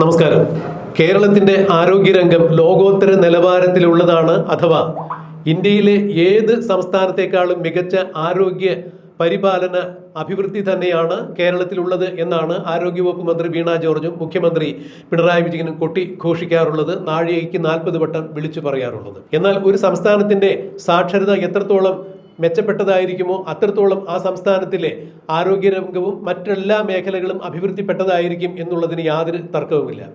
നമസ്കാരം. കേരളത്തിന്റെ ആരോഗ്യരംഗം ലോകോത്തര നിലവാരത്തിലുള്ളതാണ് അഥവാ ഇന്ത്യയിലെ ഏത് സംസ്ഥാനത്തെക്കാളും മികച്ച ആരോഗ്യ പരിപാലന അഭിവൃദ്ധി തന്നെയാണ് കേരളത്തിലുള്ളത് എന്നാണ് ആരോഗ്യവകുപ്പ് മന്ത്രി വീണ ജോർജും മുഖ്യമന്ത്രി പിണറായി വിജയനും കൊട്ടി ഘോഷിക്കാറുള്ളത് നാഴികയ്ക്ക് നാൽപ്പത് വട്ടം വിളിച്ചു പറയാറുള്ളത്. എന്നാൽ ഒരു സംസ്ഥാനത്തിന്റെ സാക്ഷരത എത്രത്തോളം മെച്ചപ്പെട്ടതായിരിക്കുമോ? അത്രത്തോളം ആ സംസ്ഥാനത്തിലെ ആരോഗ്യരംഗവും മറ്റെല്ലാ മേഖലകളും അഭിവൃദ്ധിപ്പെട്ടതായിരിക്കും എന്നുള്ളതിന് യാതൊരു തർക്കവുമില്ല.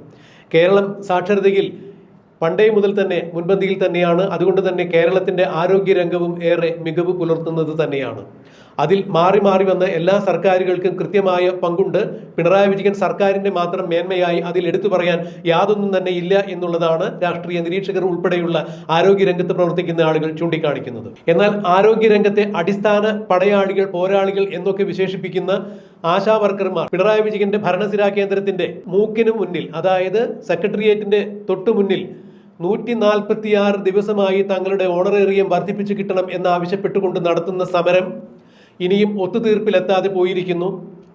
കേരളം സാക്ഷരതയിൽ പണ്ടേ മുതൽ തന്നെ മുൻപന്തിയിൽ തന്നെയാണ്. അതുകൊണ്ട് തന്നെ കേരളത്തിന്റെ ആരോഗ്യരംഗവും ഏറെ മികവ് പുലർത്തുന്നത് തന്നെയാണ്. അതിൽ മാറി മാറി വന്ന എല്ലാ സർക്കാരുകൾക്കും കൃത്യമായ പങ്കുണ്ട്. പിണറായി വിജയൻ സർക്കാരിന്റെ മാത്രം മേന്മയായി അതിൽ എടുത്തു പറയാൻ യാതൊന്നും തന്നെ ഇല്ല എന്നുള്ളതാണ് രാഷ്ട്രീയ നിരീക്ഷകർ ഉൾപ്പെടെയുള്ള ആരോഗ്യരംഗത്ത് പ്രവർത്തിക്കുന്ന ആളുകൾ ചൂണ്ടിക്കാണിക്കുന്നത്. എന്നാൽ ആരോഗ്യരംഗത്തെ അടിസ്ഥാന പടയാളികൾ പോരാളികൾ എന്നൊക്കെ വിശേഷിപ്പിക്കുന്ന ആശാ വർക്കർമാർ പിണറായി വിജയന്റെ ഭരണസിരാ കേന്ദ്രത്തിന്റെ മൂക്കിന് മുന്നിൽ അതായത് സെക്രട്ടേറിയറ്റിന്റെ തൊട്ടു മുന്നിൽ നൂറ്റി നാൽപ്പത്തിയാറ് ദിവസമായി തങ്ങളുടെ ഓണറേറിയം വർദ്ധിപ്പിച്ചു കിട്ടണം എന്നാവശ്യപ്പെട്ടുകൊണ്ട് നടത്തുന്ന സമരം ഇനിയും ഒത്തുതീർപ്പിലെത്താതെ പോയിരിക്കുന്നു.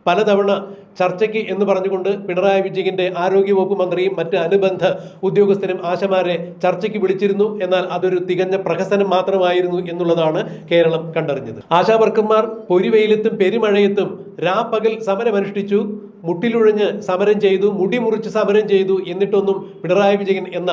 പലതവണ ചർച്ചയ്ക്ക് എന്ന് പറഞ്ഞുകൊണ്ട് പിണറായി വിജയന്റെ ആരോഗ്യവകുപ്പ് മന്ത്രിയും മറ്റ് അനുബന്ധ ഉദ്യോഗസ്ഥരും ആശമാരെ ചർച്ചയ്ക്ക് വിളിച്ചിരുന്നു. എന്നാൽ അതൊരു തികഞ്ഞ പ്രഹസനം മാത്രമായിരുന്നു എന്നുള്ളതാണ് കേരളം കണ്ടറിഞ്ഞത്. ആശാവർക്കന്മാർ പൊരിവെയിലത്തും പെരുമഴയത്തും രാപ്പകൽ സമരമനുഷ്ഠിച്ചു. മുട്ടിലുഴഞ്ഞ് സമരം ചെയ്തു മുടിമുറിച്ച് സമരം ചെയ്തു എന്നിട്ടൊന്നും പിണറായി വിജയൻ എന്ന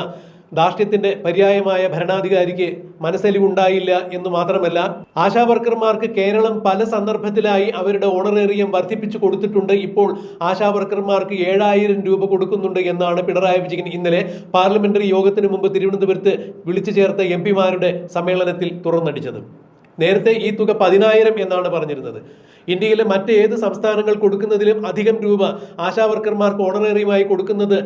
ധാർഷ്ട്യത്തിന്റെ പര്യായമായ ഭരണാധികാരിക്ക് മനസ്സലിവുണ്ടായില്ല എന്ന് മാത്രമല്ല ആശാവർക്കർമാർക്ക് കേരളം പല സന്ദർഭത്തിലായി അവരുടെ ഓണറേറിയം വർദ്ധിപ്പിച്ചു കൊടുത്തിട്ടുണ്ട്. ഇപ്പോൾ ആശാവർക്കർമാർക്ക് ഏഴായിരം രൂപ കൊടുക്കുന്നുണ്ട് എന്നാണ് പിണറായി വിജയൻ ഇന്നലെ പാർലമെന്ററി യോഗത്തിന് മുമ്പ് തിരുവനന്തപുരത്ത് വിളിച്ചു ചേർത്ത എം പിമാരുടെ സമ്മേളനത്തിൽ തുറന്നടിച്ചത്. നേരത്തെ ഈ തുക പതിനായിരം എന്നാണ് പറഞ്ഞിരുന്നത്. ഇന്ത്യയിലെ മറ്റേത് സംസ്ഥാനങ്ങൾ കൊടുക്കുന്നതിലും അധികം രൂപ ആശാവർക്കർമാർക്ക് ഓണറേറിയമായി കൊടുക്കുന്നത്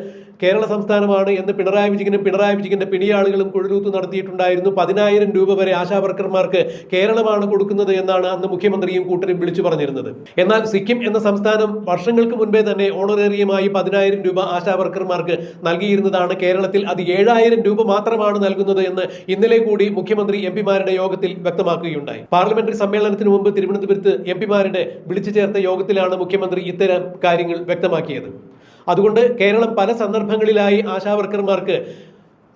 കേരള സംസ്ഥാനമാണ് എന്ന് പിണറായി വിജയനും പിണറായി വിജയന്റെ പിണിയാളുകളും കുഴലൂത്ത് നടത്തിയിട്ടുണ്ടായിരുന്നു. പതിനായിരം രൂപ വരെ ആശാവർക്കർമാർക്ക് കേരളമാണ് കൊടുക്കുന്നത് എന്നാണ് അന്ന് മുഖ്യമന്ത്രിയും കൂട്ടരും വിളിച്ചു പറഞ്ഞിരുന്നത്. എന്നാൽ സിക്കിം എന്ന സംസ്ഥാനം വർഷങ്ങൾക്ക് മുൻപേ തന്നെ ഓണറേറിയമായി പതിനായിരം രൂപ ആശാവർക്കർമാർക്ക് നൽകിയിരുന്നതാണ്. കേരളത്തിൽ അത് ഏഴായിരം രൂപ മാത്രമാണ് നൽകുന്നത് എന്ന് ഇന്നലെ കൂടി മുഖ്യമന്ത്രി എം പിമാരുടെ യോഗത്തിൽ വ്യക്തമാക്കുകയുണ്ടായി. പാർലമെന്ററി സമ്മേളനത്തിന് മുമ്പ് തിരുവനന്തപുരത്ത് എം പിമാരുടെ വിളിച്ചു ചേർത്ത യോഗത്തിലാണ് മുഖ്യമന്ത്രി ഇത്തരം കാര്യങ്ങൾ വ്യക്തമാക്കിയത്. അതുകൊണ്ട് കേരളം പല സന്ദർഭങ്ങളിലായി ആശാവർക്കർമാർക്ക്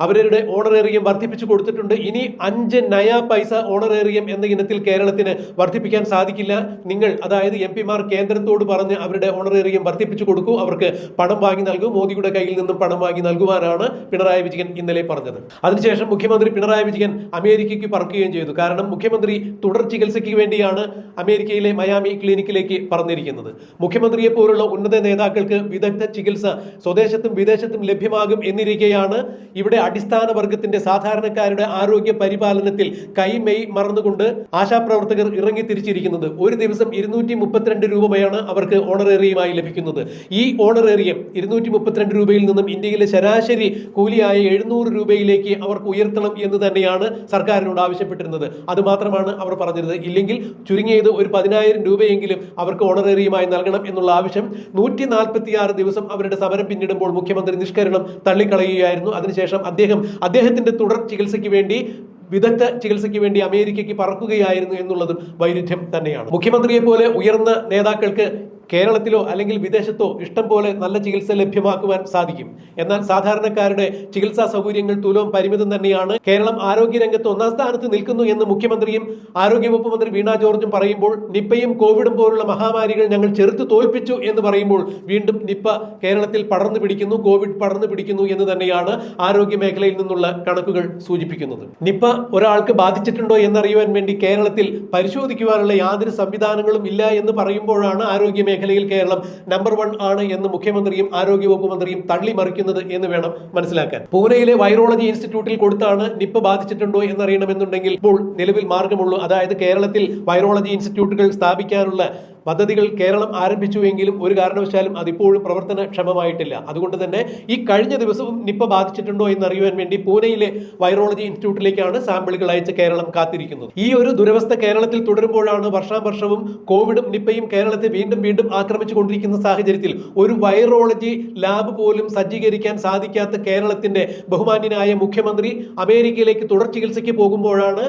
അവരുടെ ഓണറേറിയം വർദ്ധിപ്പിച്ചു കൊടുത്തിട്ടുണ്ട്. ഇനി അഞ്ച് നയ പൈസ ഓണറേറിയം എന്ന ഇനത്തിൽ കേരളത്തിന് വർദ്ധിപ്പിക്കാൻ സാധിക്കില്ല. നിങ്ങൾ അതായത് എം പിമാർ കേന്ദ്രത്തോട് പറഞ്ഞ് അവരുടെ ഓണറേറിയം വർദ്ധിപ്പിച്ചു കൊടുക്കൂ. അവർക്ക് പണം വാങ്ങി നൽകൂ. മോദിയുടെ കയ്യിൽ നിന്നും പണം വാങ്ങി നൽകുവാനാണ് പിണറായി വിജയൻ ഇന്നലെ പറഞ്ഞത്. അതിനുശേഷം മുഖ്യമന്ത്രി പിണറായി വിജയൻ അമേരിക്കയ്ക്ക് പറക്കുകയും ചെയ്തു. കാരണം മുഖ്യമന്ത്രി തുടർ ചികിത്സയ്ക്ക് വേണ്ടിയാണ് അമേരിക്കയിലെ മയാമി ക്ലിനിക്കിലേക്ക് പറഞ്ഞിരിക്കുന്നത്. മുഖ്യമന്ത്രിയെ പോലുള്ള ഉന്നത നേതാക്കൾക്ക് വിദഗ്ധ ചികിത്സ സ്വദേശത്തും വിദേശത്തും ലഭ്യമാകും എന്നിരിക്കെയാണ് ഇവിടെ അടിസ്ഥാന വർഗത്തിന്റെ സാധാരണക്കാരുടെ ആരോഗ്യ പരിപാലനത്തിൽ കൈമെയ് മറന്നുകൊണ്ട് ആശാപ്രവർത്തകർ ഇറങ്ങി തിരിച്ചിരിക്കുന്നത്. ഒരു ദിവസം ഇരുന്നൂറ്റി മുപ്പത്തിരണ്ട് രൂപയാണ് അവർക്ക് ഓണറേറിയമായി ലഭിക്കുന്നത്. ഈ ഓണറേറിയം ഇരുന്നൂറ്റി മുപ്പത്തിരണ്ട് രൂപയിൽ നിന്നും ഇന്ത്യയിലെ ശരാശരി കൂലിയായ എഴുന്നൂറ് രൂപയിലേക്ക് അവർക്ക് ഉയർത്തണം എന്ന് തന്നെയാണ് സർക്കാരിനോട് ആവശ്യപ്പെട്ടിരുന്നത്. അതുമാത്രമാണ് അവർ പറഞ്ഞിരുന്നത്. ഇല്ലെങ്കിൽ ചുരുങ്ങിയത് ഒരു പതിനായിരം രൂപയെങ്കിലും അവർക്ക് ഓണറേറിയമായി നൽകണം എന്നുള്ള ആവശ്യം നൂറ്റി ദിവസം അവരുടെ സമരം പിന്നിടുമ്പോൾ മുഖ്യമന്ത്രി നിഷ്കരണം തള്ളിക്കളയുകയായിരുന്നു. അതിനുശേഷം അദ്ദേഹം അദ്ദേഹത്തിന്റെ തുടർ ചികിത്സയ്ക്ക് വേണ്ടി വിദഗ്ധ ചികിത്സയ്ക്ക് വേണ്ടി അമേരിക്കയ്ക്ക് പറക്കുകയായിരുന്നു എന്നുള്ളതും വൈരുദ്ധ്യം തന്നെയാണ്. മുഖ്യമന്ത്രിയെ പോലെ ഉയർന്ന നേതാക്കൾക്ക് കേരളത്തിലോ അല്ലെങ്കിൽ വിദേശത്തോ ഇഷ്ടം പോലെ നല്ല ചികിത്സ ലഭ്യമാക്കുവാൻ സാധിക്കും. എന്നാൽ സാധാരണക്കാരുടെ ചികിത്സാ സൗകര്യങ്ങൾ തുലവും പരിമിതം തന്നെയാണ്. കേരളം ആരോഗ്യരംഗത്ത് ഒന്നാം സ്ഥാനത്ത് നിൽക്കുന്നു എന്ന് മുഖ്യമന്ത്രിയും ആരോഗ്യവകുപ്പ് മന്ത്രി വീണ ജോർജും പറയുമ്പോൾ നിപ്പയും കോവിഡും പോലുള്ള മഹാമാരികൾ ഞങ്ങൾ ചെറുത്ത് തോൽപ്പിച്ചു എന്ന് പറയുമ്പോൾ വീണ്ടും നിപ്പ കേരളത്തിൽ പടർന്നു പിടിക്കുന്നു കോവിഡ് പടർന്നു പിടിക്കുന്നു എന്ന് തന്നെയാണ് ആരോഗ്യ മേഖലയിൽ നിന്നുള്ള കണക്കുകൾ സൂചിപ്പിക്കുന്നത്. നിപ്പ ഒരാൾക്ക് ബാധിച്ചിട്ടുണ്ടോ എന്നറിയുവാൻ വേണ്ടി കേരളത്തിൽ പരിശോധിക്കുവാനുള്ള യാതൊരു സംവിധാനങ്ങളും ഇല്ല എന്ന് പറയുമ്പോഴാണ് ആരോഗ്യ മേഖലയിൽ കേരളം നമ്പർ വൺ ആണ് എന്ന് മുഖ്യമന്ത്രിയും ആരോഗ്യവകുപ്പ് മന്ത്രിയും തള്ളി തള്ളിമറിക്കുന്നത് എന്ന് വേണം മനസ്സിലാക്കാൻ. പൂനെയിലെ വൈറോളജി ഇൻസ്റ്റിറ്റ്യൂട്ടിൽ കൊടുത്താണ് നിപ്പ ബാധിച്ചിട്ടുണ്ടോ എന്നറിയണമെന്നുണ്ടെങ്കിൽ ഇപ്പോൾ നിലവിൽ മാർഗമുള്ളൂ. അതായത് കേരളത്തിൽ വൈറോളജി ഇൻസ്റ്റിറ്റ്യൂട്ടുകൾ സ്ഥാപിക്കാനുള്ള പദ്ധതികൾ കേരളം ആരംഭിച്ചുവെങ്കിലും ഒരു കാരണവശാലും അതിപ്പോഴും പ്രവർത്തനക്ഷമമായിട്ടില്ല. അതുകൊണ്ട് തന്നെ ഈ കഴിഞ്ഞ ദിവസവും നിപ്പ ബാധിച്ചിട്ടുണ്ടോ എന്നറിയുവാൻ വേണ്ടി പൂനെയിലെ വൈറോളജി ഇൻസ്റ്റിറ്റ്യൂട്ടിലേക്കാണ് സാമ്പിളുകൾ അയച്ച് കേരളം കാത്തിരിക്കുന്നത്. ഈ ഒരു ദുരവസ്ഥ കേരളത്തിൽ തുടരുമ്പോഴാണ് വർഷാവർഷവും കോവിഡും നിപ്പയും കേരളത്തെ വീണ്ടും വീണ്ടും ആക്രമിച്ചു കൊണ്ടിരിക്കുന്ന സാഹചര്യത്തിൽ ഒരു വൈറോളജി ലാബ് പോലും സജ്ജീകരിക്കാൻ സാധിക്കാത്ത കേരളത്തിന്റെ ബഹുമാന്യനായ മുഖ്യമന്ത്രി അമേരിക്കയിലേക്ക് തുടർ ചികിത്സയ്ക്ക് പോകുമ്പോഴാണ്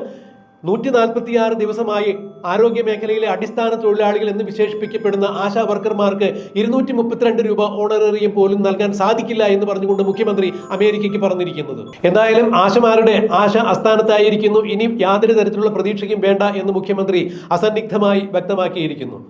നൂറ്റി നാൽപ്പത്തിയാറ് ദിവസമായി ആരോഗ്യ മേഖലയിലെ അടിസ്ഥാന തൊഴിലാളികൾ എന്ന് വിശേഷിപ്പിക്കപ്പെടുന്ന ആശാ വർക്കർമാർക്ക് ഇരുന്നൂറ്റി മുപ്പത്തിരണ്ട് രൂപ ഓണറേറിയം പോലും നൽകാൻ സാധിക്കില്ല എന്ന് പറഞ്ഞുകൊണ്ട് മുഖ്യമന്ത്രി അമേരിക്കയ്ക്ക് പറഞ്ഞിരിക്കുന്നത്. എന്തായാലും ആശമാരുടെ ആശ അസ്ഥാനത്തായിരിക്കുന്നു ഇനി യാതൊരു തരത്തിലുള്ള പ്രതീക്ഷയ്ക്കും വേണ്ട എന്ന് മുഖ്യമന്ത്രി അസന്നിഗ്ധമായി വ്യക്തമാക്കിയിരിക്കുന്നു.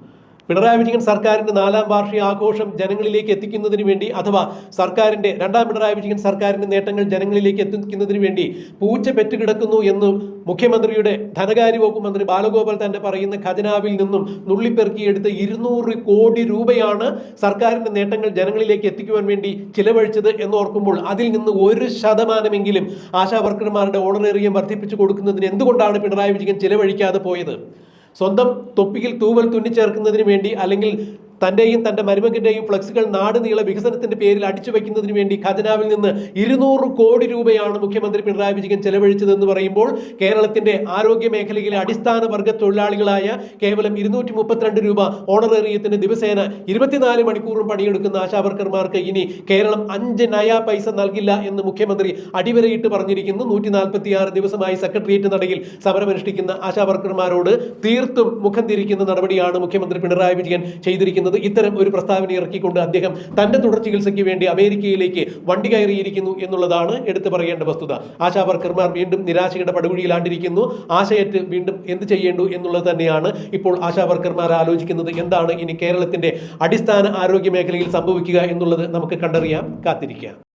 പിണറായി വിജയൻ സർക്കാരിന്റെ നാലാം വാർഷിക ആഘോഷം ജനങ്ങളിലേക്ക് എത്തിക്കുന്നതിന് വേണ്ടി അഥവാ സർക്കാരിന്റെ രണ്ടാം പിണറായി വിജയൻ സർക്കാരിന്റെ നേട്ടങ്ങൾ ജനങ്ങളിലേക്ക് എത്തിക്കുന്നതിന് വേണ്ടി പൂച്ച പെറ്റുകിടക്കുന്നു എന്ന് മുഖ്യമന്ത്രിയുടെ ധനകാര്യ വകുപ്പ് മന്ത്രി ബാലഗോപാൽ തന്നെ പറയുന്ന ഖജനാവിൽ നിന്നും നുള്ളിപ്പെറുക്കിയെടുത്ത് ഇരുന്നൂറ് കോടി രൂപയാണ് സർക്കാരിന്റെ നേട്ടങ്ങൾ ജനങ്ങളിലേക്ക് എത്തിക്കുവാൻ വേണ്ടി ചിലവഴിച്ചത് എന്ന് ഓർക്കുമ്പോൾ അതിൽ നിന്ന് ഒരു ശതമാനമെങ്കിലും ആശാ വർക്കർമാരുടെ ഓണറേറിയം വർദ്ധിപ്പിച്ചു കൊടുക്കുന്നതിന് എന്തുകൊണ്ടാണ് പിണറായി വിജയൻ ചിലവഴിക്കാതെ പോയത്? സ്വന്തം തൊപ്പിയിൽ തൂവൽ തുന്നിച്ചേർക്കുന്നതിന് വേണ്ടി അല്ലെങ്കിൽ തന്റെയും തന്റെ മരുമകന്റെയും ഫ്ലക്സുകൾ നാട് നീള വികസനത്തിന്റെ പേരിൽ അടിച്ചു വയ്ക്കുന്നതിന് വേണ്ടി ഖജനാവിൽ നിന്ന് ഇരുന്നൂറ് കോടി രൂപയാണ് മുഖ്യമന്ത്രി പിണറായി വിജയൻ ചെലവഴിച്ചതെന്ന് പറയുമ്പോൾ കേരളത്തിന്റെ ആരോഗ്യ മേഖലയിലെ അടിസ്ഥാന വർഗ തൊഴിലാളികളായ കേവലം ഇരുന്നൂറ്റി മുപ്പത്തിരണ്ട് രൂപ ഓണറേറിയത്തിന് ദിവസേന ഇരുപത്തിനാല് മണിക്കൂറും പണിയെടുക്കുന്ന ആശാവർക്കർമാർക്ക് ഇനി കേരളം അഞ്ച് നയ പൈസ നൽകില്ല എന്ന് മുഖ്യമന്ത്രി അടിവരയിട്ട് പറഞ്ഞിരിക്കുന്നു. നൂറ്റി നാൽപ്പത്തിയാറ് ദിവസമായി സെക്രട്ടേറിയറ്റ് നടയിൽ സമരമനുഷ്ഠിക്കുന്ന ആശാവർക്കർമാരോട് തീർത്തും മുഖം തിരിക്കുന്ന നടപടിയാണ് മുഖ്യമന്ത്രി പിണറായി വിജയൻ ചെയ്തിരിക്കുന്നത്. ഇത്തരം ഒരു പ്രസ്താവന ഇറക്കിക്കൊണ്ട് അദ്ദേഹം തന്റെ തുടർ ചികിത്സയ്ക്ക് വേണ്ടി അമേരിക്കയിലേക്ക് വണ്ടി കയറിയിരിക്കുന്നു എന്നുള്ളതാണ് എടുത്തു പറയേണ്ട വസ്തുത. ആശാവർക്കർമാർ വീണ്ടും നിരാശയുടെ പടുകുഴിയിലാണ്ടിരിക്കുന്നു. ആശയറ്റ് വീണ്ടും എന്ത് ചെയ്യേണ്ടു എന്നുള്ളത് തന്നെയാണ് ഇപ്പോൾ ആശാവർക്കർമാർ ആലോചിക്കുന്നത്. എന്താണ് ഇനി കേരളത്തിന്റെ അടിസ്ഥാന ആരോഗ്യ മേഖലയിൽ സംഭവിക്കുക എന്നുള്ളത് നമുക്ക് കണ്ടറിയാം. കാത്തിരിക്കാം.